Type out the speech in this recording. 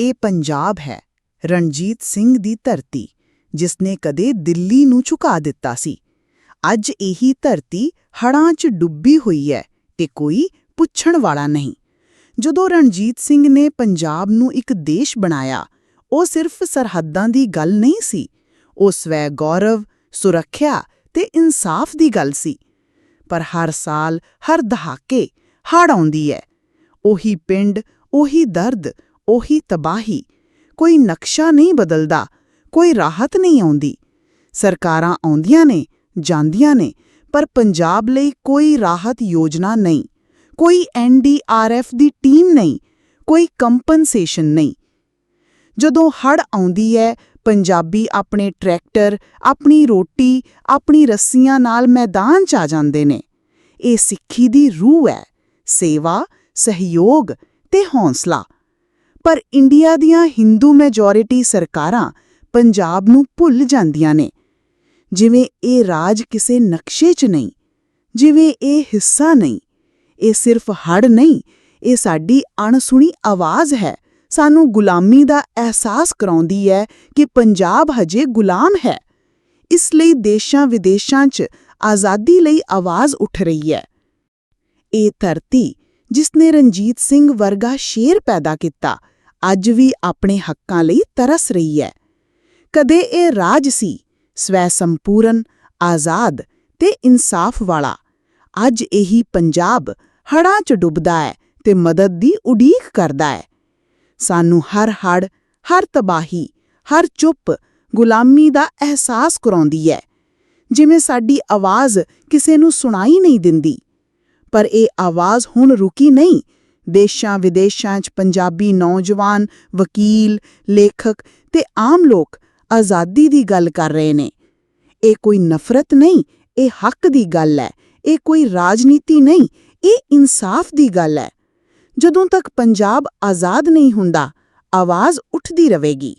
ਇਹ ਪੰਜਾਬ ਹੈ। ਰਣਜੀਤ ਸਿੰਘ ਦੀ ਧਰਤੀ ਜਿਸ ਨੇ ਕਦੇ ਦਿੱਲੀ ਨੂੰ ਝੁਕਾ ਦਿੱਤਾ ਸੀ। ਅੱਜ ਇਹੀ ਧਰਤੀ ਹੜ੍ਹਾਂ 'ਚ ਡੁੱਬੀ ਹੋਈ ਹੈ ਤੇ ਕੋਈ ਪੁੱਛਣ ਵਾਲਾ ਨਹੀਂ। ਜਦੋਂ ਰਣਜੀਤ ਸਿੰਘ ਨੇ ਪੰਜਾਬ ਨੂੰ ਇੱਕ ਦੇਸ਼ ਬਣਾਇਆ, ਉਹ ਸਿਰਫ ਸਰਹੱਦਾਂ ਦੀ ਗੱਲ ਨਹੀਂ ਸੀ। ਉਹ ਸਵੈ ਗੌਰਵ ਸੁਰੱਖਿਆ ਤੇ ਇਨਸਾਫ ਦੀ ਗੱਲ ਸੀ। ਪਰ ਹਰ ਸਾਲ ਹਰ ਦਹਾਕੇ ਹੜ੍ਹ ਆਉਂਦੀ ਹੈ। ਉਹੀ ਪਿੰਡ, ਉਹੀ ਦਰਦ ਉਹੀ ਤਬਾਹੀ। ਕੋਈ ਨਕਸ਼ਾ ਨਹੀਂ ਬਦਲਦਾ, ਕੋਈ ਰਾਹਤ ਨਹੀਂ ਆਉਂਦੀ। ਸਰਕਾਰਾਂ ਆਉਂਦੀਆਂ ਨੇ, ਜਾਂਦੀਆਂ ਨੇ, ਪਰ ਪੰਜਾਬ ਲਈ ਕੋਈ ਰਾਹਤ ਯੋਜਨਾ ਨਹੀਂ। ਕੋਈ ਐਨਡੀਆਰਐਫ ਦੀ ਟੀਮ ਨਹੀਂ, ਕੋਈ ਕੰਪਨਸੇਸ਼ਨ ਨਹੀਂ। ਜਦੋਂ ਹੜ ਆਉਂਦੀ ਹੈ, ਪੰਜਾਬੀ ਆਪਣੇ ਟਰੈਕਟਰ, ਆਪਣੀ ਰੋਟੀ, ਆਪਣੀ ਰੱਸੀਆਂ ਨਾਲ ਮੈਦਾਨ 'ਚ ਆ ਜਾਂਦੇ ਨੇ। ਇਹ ਸਿੱਖੀ ਦੀ ਰੂਹ ਹੈ। ਸੇਵਾ, ਸਹਿਯੋਗ ਤੇ ਹੌਸਲਾ। ਪਰ ਇੰਡੀਆ ਦੀਆਂ ਹਿੰਦੂ ਮੈਜੋਰਿਟੀ ਸਰਕਾਰਾਂ ਪੰਜਾਬ ਨੂੰ ਭੁੱਲ ਜਾਂਦੀਆਂ ਨੇ। ਜਿਵੇਂ ਇਹ ਰਾਜ ਕਿਸੇ ਨਕਸ਼ੇ 'ਚ ਨਹੀਂ, ਜਿਵੇਂ ਇਹ ਹਿੱਸਾ ਨਹੀਂ, ਇਹ ਸਿਰਫ ਹੜ ਨਹੀਂ, ਇਹ ਸਾਡੀ ਅਣਸੁਣੀ ਆਵਾਜ਼ ਹੈ। ਸਾਨੂੰ ਗੁਲਾਮੀ ਦਾ ਅਹਿਸਾਸ ਕਰਾਉਂਦੀ ਹੈ ਕਿ ਪੰਜਾਬ ਹਜੇ ਗੁਲਾਮ ਹੈ। ਇਸ ਲਈ ਦੇਸ਼ਾਂ ਵਿਦੇਸ਼ਾਂ 'ਚ ਆਜ਼ਾਦੀ ਲਈ ਆਵਾਜ਼ ਉੱਠ ਰਹੀ ਹੈ। ਇਹ ਧਰਤੀ ਜਿਸ ਨੇ ਰਣਜੀਤ ਸਿੰਘ ਵਰਗਾ ਸ਼ੇਰ ਪੈਦਾ ਕੀਤਾ ਅੱਜ ਵੀ ਆਪਣੇ ਹੱਕਾਂ ਲਈ ਤਰਸ ਰਹੀ ਹੈ। ਕਦੇ ਇਹ ਰਾਜ ਸੀ, ਸਵੈ ਸੰਪੂਰਨ, ਆਜ਼ਾਦ ਤੇ ਇਨਸਾਫ ਵਾਲਾ। ਅੱਜ ਇਹੀ ਪੰਜਾਬ ਹੜ੍ਹਾਂ 'ਚ ਡੁੱਬਦਾ ਹੈ ਤੇ ਮਦਦ ਦੀ ਉਡੀਕ ਕਰਦਾ ਹੈ। ਸਾਨੂੰ ਹਰ ਹੜ ਹਰ ਤਬਾਹੀ, ਹਰ ਚੁੱਪ ਗੁਲਾਮੀ ਦਾ ਅਹਿਸਾਸ ਕਰਾਉਂਦੀ ਹੈ। ਜਿਵੇਂ ਸਾਡੀ ਆਵਾਜ਼ ਕਿਸੇ ਨੂੰ ਸੁਣਾਈ ਨਹੀਂ ਦਿੰਦੀ, ਪਰ ਇਹ ਆਵਾਜ਼ ਹੁਣ ਰੁਕੀ ਨਹੀਂ ਦੇਸ਼ਾਂ ਵਿਦੇਸ਼ਾਂ 'ਚ ਪੰਜਾਬੀ ਨੌਜਵਾਨ, ਵਕੀਲ, ਲੇਖਕ ਤੇ ਆਮ ਲੋਕ ਆਜ਼ਾਦੀ ਦੀ ਗੱਲ ਕਰ ਰਹੇ ਨੇ। ਇਹ ਕੋਈ ਨਫ਼ਰਤ ਨਹੀਂ, ਇਹ ਹੱਕ ਦੀ ਗੱਲ ਹੈ, ਇਹ ਕੋਈ ਰਾਜਨੀਤੀ ਨਹੀਂ, ਇਹ ਇਨਸਾਫ ਦੀ ਗੱਲ ਹੈ। ਜਦੋਂ ਤੱਕ ਪੰਜਾਬ ਆਜ਼ਾਦ ਨਹੀਂ ਹੁੰਦਾ, ਆਵਾਜ਼ ਉੱਠਦੀ ਰਹੇਗੀ।